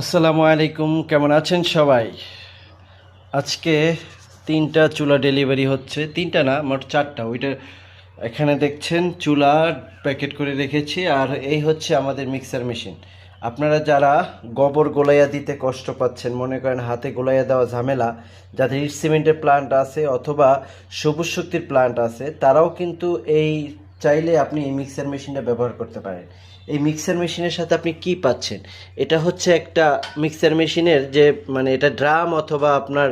আসসালামু আলাইকুম, কেমন আছেন সবাই? আজকে তিনটা চুলা ডেলিভারি হচ্ছে। তিনটা না, মোট চারটা। ওইটা এখানে দেখছেন, চুলা প্যাকেট করে রেখেছি। আর এই হচ্ছে আমাদের মিক্সার মেশিন। আপনারা যারা গোবর গোলাইয়া দিতে কষ্ট পাচ্ছেন, মনে করেন হাতে গোলাইয়া দেওয়া ঝামেলা, যাদের ইট সিমেন্টের প্লান্ট আছে অথবা সবুজ শক্তির প্লান্ট আছে, তারাও কিন্তু এই চাইলে আপনি এই মিক্সার মেশিনটা ব্যবহার করতে পারেন। এই মিক্সার মেশিনের সাথে আপনি কি পাচ্ছেন? এটা হচ্ছে একটা মিক্সার মেশিনের যে মানে এটা ড্রাম অথবা আপনার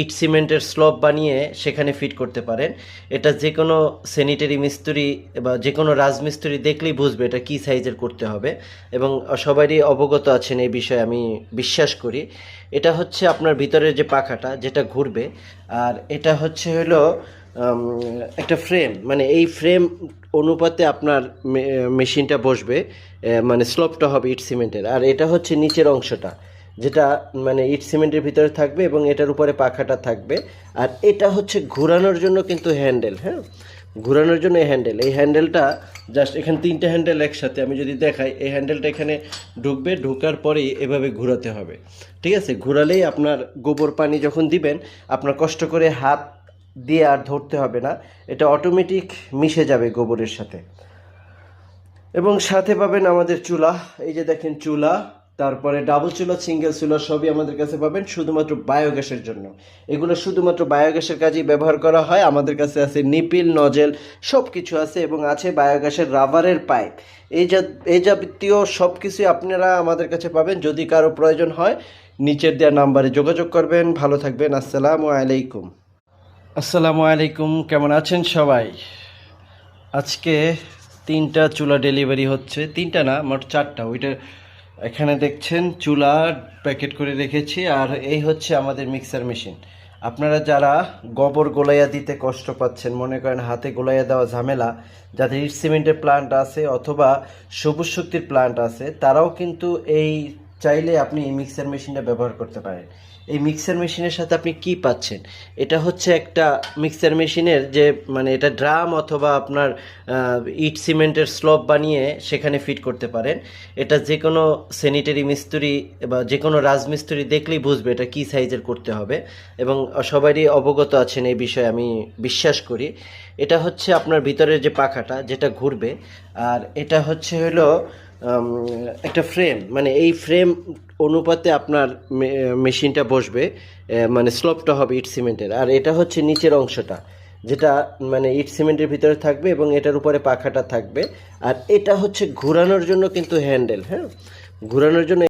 ইট সিমেন্টের স্লব বানিয়ে সেখানে ফিট করতে পারেন। এটা যে কোনো স্যানিটারি মিস্ত্রি বা যে কোনো রাজমিস্ত্রি দেখলেই বুঝবে এটা কি সাইজের করতে হবে। এবং সবারই অবগত আছেন এই বিষয়ে আমি বিশ্বাস করি। এটা হচ্ছে আপনার ভিতরের যে পাখাটা, যেটা ঘুরবে। আর এটা হচ্ছে হলো একটা ফ্রেম মানে এই ফ্রেম অনুপাতে আপনার মেশিনটা বসবে মানে স্লোপটা হবে ইট সিমেন্টের। আর এটা হচ্ছে নিচের অংশটা, যেটা মানে ইট সিমেন্টের ভিতরে থাকবে এবং এটার উপরে পাখাটা থাকবে। আর এটা হচ্ছে ঘোরানোর জন্য কিন্তু হ্যান্ডেল হ্যাঁ? ঘোরানোর জন্য এই হ্যান্ডেল এই হ্যান্ডেলটা জাস্ট এখানে তিনটে হ্যান্ডেল একসাথে আমি যদি দেখাই, এই হ্যান্ডেলটা এখানে ঢুকবে, ঢোকার পরেই এভাবে ঘোরাতে হবে। ঠিক আছে? ঘোরালেই আপনার গোবর পানি যখন দিবেন, আপনার কষ্ট করে হাত দিয়ে আর ধরতে হবে না। এটা অটোমেটিক মিশে যাবে গোবরের সাথে। এবং সাথে পাবেন আমাদের চুলা। এই যে দেখেন চুলা, তারপরে ডাবল চুলা সিঙ্গেল চুলা সবই আমাদের কাছে পাবেন শুধুমাত্র বায়োগ্যাসের জন্য। এগুলো শুধুমাত্র বায়োগ্যাসের কাজেই ব্যবহার করা হয়। আমাদের কাছে আছে নিপিল, নজেল সব কিছু আছে এবং আছে বায়োগ্যাসের রাবারের পাইপ। এই যা, এই জাতীয় সব কিছুই আপনারা আমাদের কাছে পাবেন। যদি কারও প্রয়োজন হয়, নিচের দেওয়া নাম্বারে যোগাযোগ করবেন। ভালো থাকবেন। আসসালামু আলাইকুম। আসসালামু আলাইকুম, কেমন আছেন সবাই? আজকে তিনটা চুলা ডেলিভারি হচ্ছে। তিনটা না, মোট চারটা। ওইটা এখানে দেখছেন, চুলা প্যাকেট করে রেখেছি। আর এই হচ্ছে আমাদের মিক্সার মেশিন। আপনারা যারা গোবর গোলাইয়া দিতে কষ্ট পাচ্ছেন, মনে করেন হাতে গোলাইয়া দেওয়া ঝামেলা, যাদের ইট সিমেন্টের প্লান্ট আছে অথবা সবুজ শক্তির প্লান্ট আছে, তারাও কিন্তু এই চাইলে আপনি এই মিক্সার মেশিনটা ব্যবহার করতে পারেন। এই মিক্সার মেশিনের সাথে আপনি কি পাচ্ছেন? এটা হচ্ছে একটা মিক্সার মেশিনের যে মানে এটা ড্রাম অথবা আপনার ইট সিমেন্টের স্লব বানিয়ে সেখানে ফিট করতে পারেন। এটা যে কোনো স্যানিটারি মিস্ত্রি বা যে কোনো রাজমিস্ত্রি দেখলেই বুঝবে এটা কি সাইজের করতে হবে এবং সবারই অবগত আছেন এই বিষয়ে আমি বিশ্বাস করি। এটা হচ্ছে আপনার ভিতরের যে পাখাটা যেটা ঘুরবে, আর এটা হচ্ছে হলো একটা ফ্রেম মানে এই ফ্রেম অনুপাতে আপনার মেশিনটা বসবে মানে স্লোপটা হবে ইট সিমেন্টের। আর এটা হচ্ছে নিচের অংশটা, যেটা মানে ইট সিমেন্টের ভিতরে থাকবে এবং এটার উপরে পাখাটা থাকবে। আর এটা হচ্ছে ঘোরানোর জন্য কিন্তু হ্যান্ডেল হ্যাঁ? ঘোরানোর জন্য